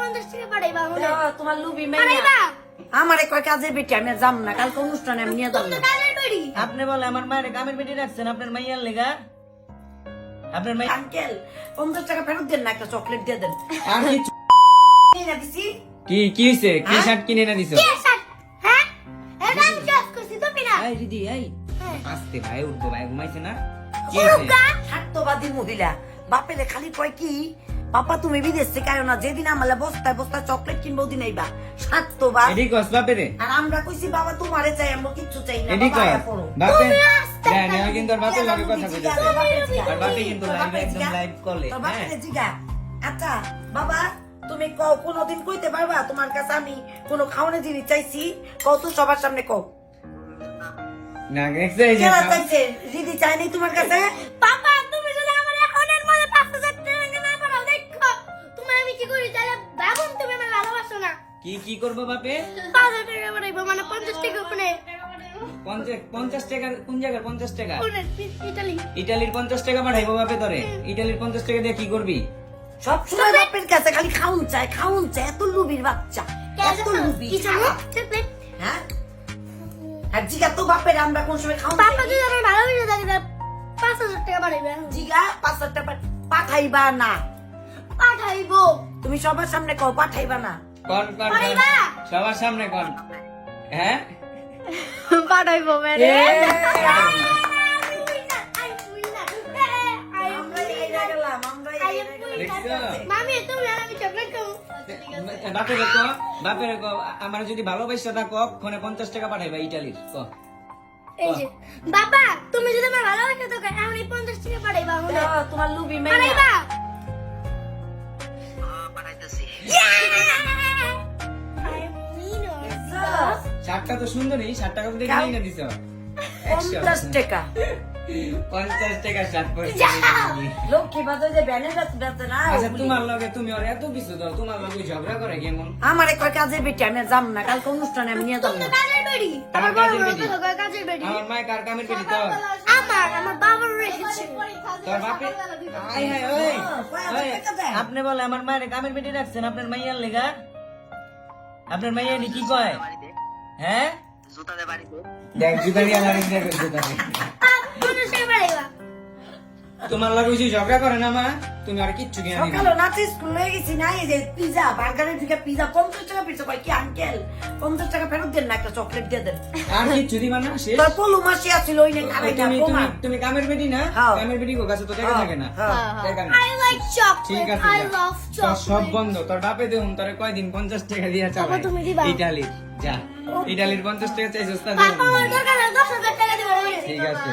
পঞ্চাশ টাকা পাঠাইবা আমাকে তোমার লুবি মেয়ে পাঠাইবা আমার কয় কাজে বেটি আমি যাম না কালকে অনুষ্ঠানে আমি নিয়ে যাব আপনি বলে আমার মায়ের কামের বেটি রাখছেন আপনার মাইয়ার লেগা। আপনার মাই আঙ্কেল পঞ্চাশ টাকা ফেরত দেন না একটা চকলেট দিয়ে দেন। আর কি কি কি হইছে? কি হ্যাঁ? শার্ট কিনে না দিছো? হ্যাঁ? এটা আমি চয়েস করছি তুমি না? এই দিদি এই। হ্যাঁ। আস্তে ভাই উঠবো ভাই ঘুমাইছে না? কি হইছে? উরুগা স্বার্থবাদী মহিলা বাপেরে খালি কয় কি? পাপা তুমি বিদেশ থেকে আয়ো না। যেদিন আমার বস্তায় বস্তায় চকলেট কিনবো দিন এইবা স্বার্থবাদ এডি কস বাপেরে আর আমরা কইছি বাবা তোমারে চাই আমরা কিচ্ছু চাই না। এডি কস বাপে। দেন আমি কিন্তু বাপের লগে কথা কইতেছি। আর বাপে কিন্তু লাইভে একদম লাইভ কলে হ্যাঁ। জিগা। আচ্ছা বাবা তুমি কও কোনোদিন কইতে পারবা? তোমার কাছে আমি কোনো খাওয়ানোর জিনিস চাইছি? কও তো সবার সামনে কও। না চাইছে? দিদি চাইনি তোমার কাছে? কি কি করব বাপে? পাঁচ টাকা মানে পঞ্চাশ টাকা উপরে। পঞ্চাশ পঞ্চাশ টাকা কোন জায়গায় পঞ্চাশ টাকা? ইটালি। ইটালির পঞ্চাশ টাকা পাঠাইবো বাপে তোরে। ইটালির পঞ্চাশ টাকা দিয়ে কি করবি? সব সময় বাপের কাছে খালি খাউন চায় খাউন চায় এত লুবির বাচ্চা এত লুবি হ্যাঁ? আর জিগা তো বাপের আমরা কোন সময় খাউন পাপা যদি আমার ভালোবেসে থাকে তাহলে পাঁচ হাজার টাকা পাঠাইবে জিগা পাঁচ হাজার টাকা পাঠাইবা না। পাঠাইবো। তুমি সবার সামনে কও পাঠাইবা না। কন কন। সবার সামনে কন। হ্যাঁ? পাঠাইবো মেরে আমরা বাপের ক বাপের ক যদি ভালোবাসা থাকো ফোনে পঞ্চাশ টাকা পাঠাইবা ইটালির ক। এই যে বাবা তুমি যদি আমার ভালোবাসা তো এখন এই পঞ্চাশ টাকা পাঠাইবা তোমার লুবি মেয়ে পাঠাইবা শার্টটা তো সুন্দরী শার্ট টাকা তো দেখে নিয়ে না দিছ পঞ্চাশ টাকা। পঞ্চাশ টাকা শার্ট পরে লক্ষ্মী বাজার যে না আচ্ছা তোমার লগে তুমি ওর এত কিছু দাও তোমার লগে ঝগড়া করে কেমন? আমার কাজে বেটি আমি যাম না কালকে অনুষ্ঠানে আমি নিয়ে যাব আমার বেটি। আমার মায়ের কার কামের পেটি তো? আমার আমার বাবার রেখেছে তোর বাপে? আয় হায় ওই আপনি বলে আমার মায়ের কামের পেটি রাখছেন আপনার মাইয়ার লেগা? আপনার মাইয়া নি কি কয়? হ্যাঁ? দেখ জুতা দিয়ে লাড়ি দেখ জুতা পঞ্চাশ টাকা তোমার লগে কিছু ঝগড়া করে না মা? তুমি আর কিচ্ছু কিনে সকালে নাচে স্কুল গেছি না এই যে পিজা বার্গারের দিকে পিজা পঞ্চাশ টাকা পিজা কয় কি আঙ্কেল পঞ্চাশ টাকা ফেরত দেন না একটা চকলেট দিয়ে দেন। আর কিচ্ছু দিবা না শেষ। তোর পলু মাসি আছিল ওই নিয়ে খাবে না তুমি তুমি কামের পেটি না? হ্যাঁ। কামের কো কাছে তো দেখা থাকে না। হ্যাঁ। দেখা না। আই লাইক ঠিক চকলেট আই লাভ তোর সব বন্ধ তোর বাপে দেহুন তোর কয়দিন পঞ্চাশ টাকা দিয়া চালাই তুমি দিবা? ইটালির যা। ইটালির পঞ্চাশ টাকা চাইছিস ঠিক আছে।